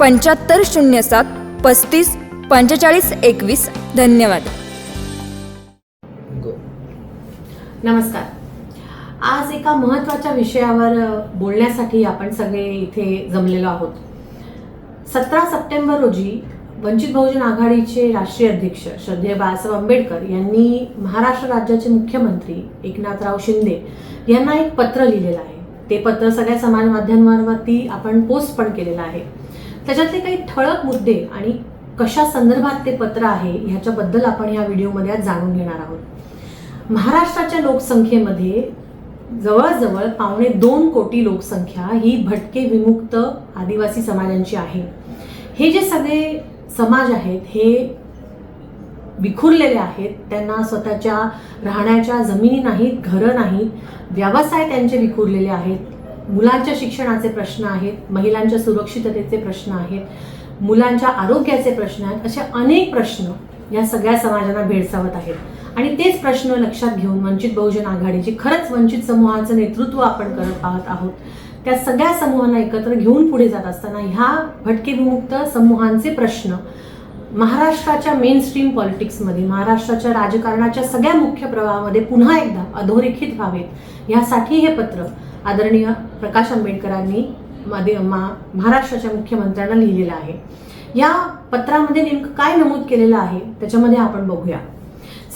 पंच्याहत्तर शून्य सात पस्तीस पंचेचाळीस एकवीस. धन्यवाद. नमस्कार. आज एका महत्त्वाच्या विषयावर बोलण्यासाठी आपण सगळे इथे जमलेलो आहोत. सतरा सप्टेंबर रोजी वंचित बहुजन आघाडीचे राष्ट्रीय अध्यक्ष श्रद्धेय बाळासाहेब आंबेडकर यांनी महाराष्ट्र राज्याचे मुख्यमंत्री एकनाथराव शिंदे यांना एक पत्र लिहिलेलं आहे. ते पत्र सगळ्या समाज माध्यमांवरती आपण पोस्ट पण केलेलं आहे. त्याच्यातले काही ठळक मुद्दे आणि कशा संदर्भात ते पत्र आहे ह्याच्याबद्दल आपण या व्हिडिओमध्ये आज जाणून घेणार आहोत. महाराष्ट्राच्या लोकसंख्येमध्ये जवळजवळ पावणे दोन कोटी लोकसंख्या ही भटके विमुक्त आदिवासी समाजांची आहे. हे जे सगळे समाज आहेत हे विखुरलेले आहेत त्यांना स्वतःच्या राहण्याच्या जमिनी नाहीत घरं नाहीत व्यवसाय त्यांचे विखुरलेले आहेत. मुलांच्या शिक्षणाचे प्रश्न आहेत महिलांच्या सुरक्षिततेचे प्रश्न आहेत मुलांच्या आरोग्याचे प्रश्न आहेत असे अनेक प्रश्न या सगळ्या समाजांना भेडसावत आहेत. आणि तेच प्रश्न लक्षात घेऊन वंचित बहुजन आघाडीची खरंच वंचित समूहाचं नेतृत्व आपण करत पाहत आहोत. त्या सगळ्या समूहांना एकत्र घेऊन पुढे जात असताना ह्या भटके विमुक्त समूहांचे प्रश्न महाराष्ट्राच्या मेन स्ट्रीम पॉलिटिक्समध्ये महाराष्ट्राच्या राजकारणाच्या सगळ्या मुख्य प्रवाहामध्ये पुन्हा एकदा अधोरेखित व्हावेत. यासाठी हे पत्र आदरणीय प्रकाश आंबेडकरांनी मध्ये मा- महाराष्ट्राच्या मुख्यमंत्र्यांना लिहिलेलं आहे. या पत्रामध्ये नेमकं काय नमूद केलेलं आहे त्याच्यामध्ये आपण बघूया.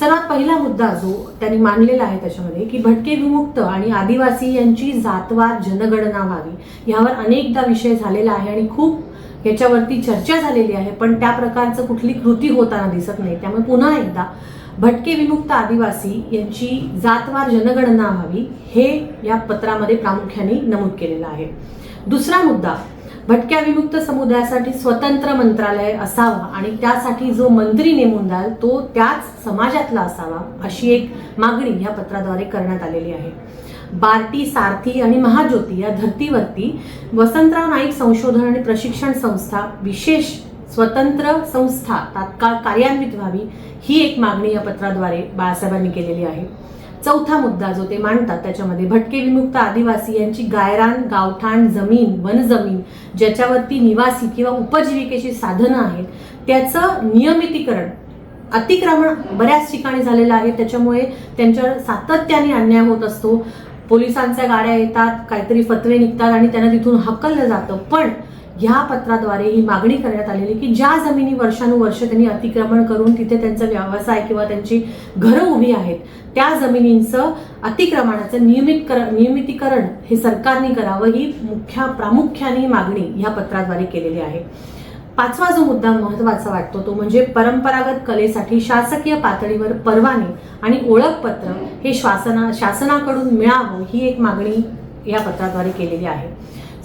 सर्वात पहिला मुद्दा जो त्यांनी मांडलेला आहे त्याच्यामध्ये की भटके विमुक्त आणि आदिवासी यांची जातवार जनगणना व्हावी. यावर अनेकदा विषय झालेला आहे आणि खूप याच्यावरती चर्चा झालेली आहे पण त्या प्रकारचं कुठली कृती होताना दिसत नाही. त्यामुळे पुन्हा एकदा भटके विमुक्त आदिवासी यांची जातवार जनगणना व्हावी हे या पत्रामध्ये प्रामुख्याने नमूद केलेलं आहे. दुसरा मुद्दा भटक्या विमुक्त समुदायासाठी स्वतंत्र मंत्रालय असावा आणि त्यासाठी जो मंत्री नेमून द्याल तो त्याच समाजातला असावा अशी एक मागणी या पत्राद्वारे करण्यात आलेली आहे. बार्टी सारथी आणि महाज्योती या धर्तीवरती वसंतराव नाईक संशोधन आणि प्रशिक्षण संस्था विशेष स्वतंत्र संस्था तात्काळ कार्यान्वित व्हावी ही एक मागणी या पत्राद्वारे बाळासाहेबांनी केलेली आहे. चौथा मुद्दा जो ते मांडतात त्याच्यामध्ये भटके विमुक्त आदिवासी यांची गायरान गावठाण जमीन वनजमीन ज्याच्यावरती निवासी किंवा उपजीविकेची साधनं आहेत त्याचं नियमितीकरण अतिक्रमण बऱ्याच ठिकाणी झालेलं आहे. त्याच्यामुळे त्यांच्यावर सातत्याने अन्याय होत असतो. पोलिसांच्या गाड्या येतात काहीतरी फतवे निघतात आणि त्यांना तिथून हकललं जातं. पण ह्या पत्राद्वारे ही मागणी करण्यात आलेली की ज्या जमिनी वर्षानुवर्ष त्यांनी अतिक्रमण करून तिथे त्यांचा व्यवसाय किंवा त्यांची घरं उभी आहेत त्या जमिनींचं अतिक्रमणाचं नियमित कर नियमितीकरण हे सरकारने करावं ही मुख्य प्रामुख्याने मागणी ह्या पत्राद्वारे केलेली आहे. पाचवा जो मुद्दा महत्त्वाचा वाटतो तो म्हणजे परंपरागत कलेसाठी शासकीय पातळीवर परवाने आणि ओळखपत्र हे शासना शासनाकडून मिळावं ही एक मागणी या पत्राद्वारे केलेली आहे.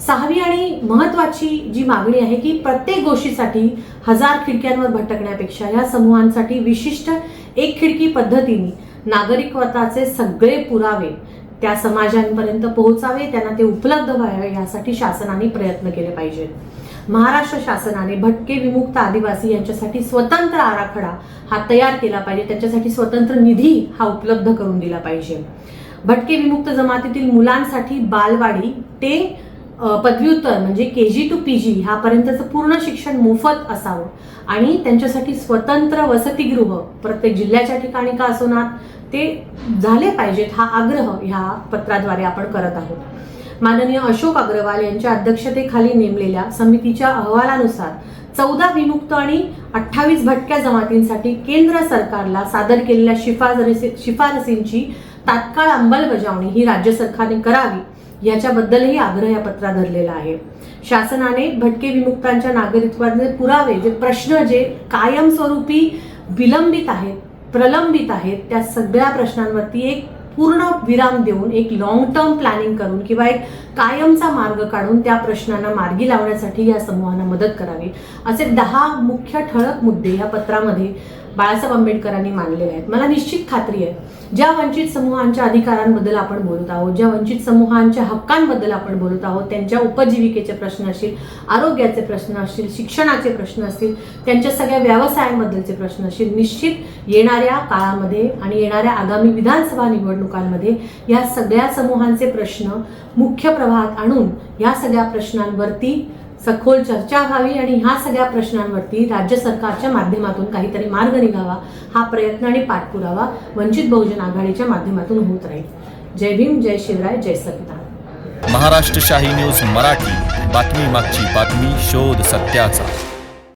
सहावी आणि महत्वाची जी मागणी आहे की प्रत्येक गोष्टीसाठी हजार खिडक्यांवर भटकण्यापेक्षा या समूहांसाठी विशिष्ट एक खिडकी पद्धतीने नागरिकत्वाचे सगळे पुरावे त्या समाजांपर्यंत पोहोचावे त्यांना ते उपलब्ध व्हावे यासाठी शासनाने प्रयत्न केले पाहिजेत महाराष्ट्र शासनाने भटके विमुक्त आदिवासी यांच्यासाठी स्वतंत्र आराखडा हा तयार केला पाहिजे त्यांच्यासाठी स्वतंत्र निधी हा उपलब्ध करून दिला पाहिजे. भटके विमुक्त जमातीतील मुलांसाठी बालवाडी ते पदव्युत्तर म्हणजे के जी टू पी जी ह्यापर्यंतचं पूर्ण शिक्षण मोफत असावं. आणि त्यांच्यासाठी स्वतंत्र वसतिगृह प्रत्येक जिल्ह्याच्या ठिकाणी का असोनात ते झाले पाहिजेत हा आग्रह ह्या पत्राद्वारे आपण करत आहोत. माननीय अशोक अग्रवाल यांच्या अध्यक्षतेखाली नेमलेल्या समितीच्या अहवालानुसार चौदा विमुक्त आणि अठ्ठावीस भटक्या जमातींसाठी केंद्र सरकारला सादर केलेल्या शिफारसी शिफारसींची तात्काळ अंमलबजावणी ही राज्य सरकारने करावी. याच्याबद्दलही आग्रह या पत्रात धरलेला आहे. शासनाने भटके विमुक्तांच्या नागरिकत्वाचे पुरावे जे प्रश्न जे कायमस्वरूपी विलंबित आहेत प्रलंबित आहेत त्या सगळ्या प्रश्नांवरती एक पूर्ण विराम देऊन एक लॉंग टर्म प्लॅनिंग करून किंवा एक कायमचा मार्ग काढून त्या प्रश्नांना मार्गी लावण्यासाठी या समूहांना मदत करावी असे दहा मुख्य ठळक मुद्दे या पत्रामध्ये बाळासाहेब आंबेडकरांनी मांडलेले आहेत. मला निश्चित खात्री आहे ज्या वंचित समूहांच्या अधिकारांबद्दल आपण बोलत आहोत ज्या वंचित समूहांच्या हक्कांबद्दल आपण बोलत आहोत त्यांच्या उपजीविकेचे प्रश्न असतील आरोग्याचे प्रश्न असतील शिक्षणाचे प्रश्न असतील त्यांच्या सगळ्या व्यवसायांबद्दलचे प्रश्न असतील निश्चित येणाऱ्या काळामध्ये आणि येणाऱ्या आगामी विधानसभा निवडणुकांमध्ये या सगळ्या समूहांचे प्रश्न मुख्य प्रवाहात आणून या सगळ्या प्रश्नांवरती सखोल चर्चा व्हावी आणि ह्या सगळ्या प्रश्नांवरती राज्य सरकारच्या माध्यमातून काहीतरी मार्ग निघावा हा प्रयत्न आणि पाठपुरावा वंचित बहुजन आघाडीच्या माध्यमातून होत राहील. जय भीम जय शिवराय जय संविधान महाराष्ट्र शाही न्यूज मराठी. बातमी मागची बातमी शोध सत्याचा.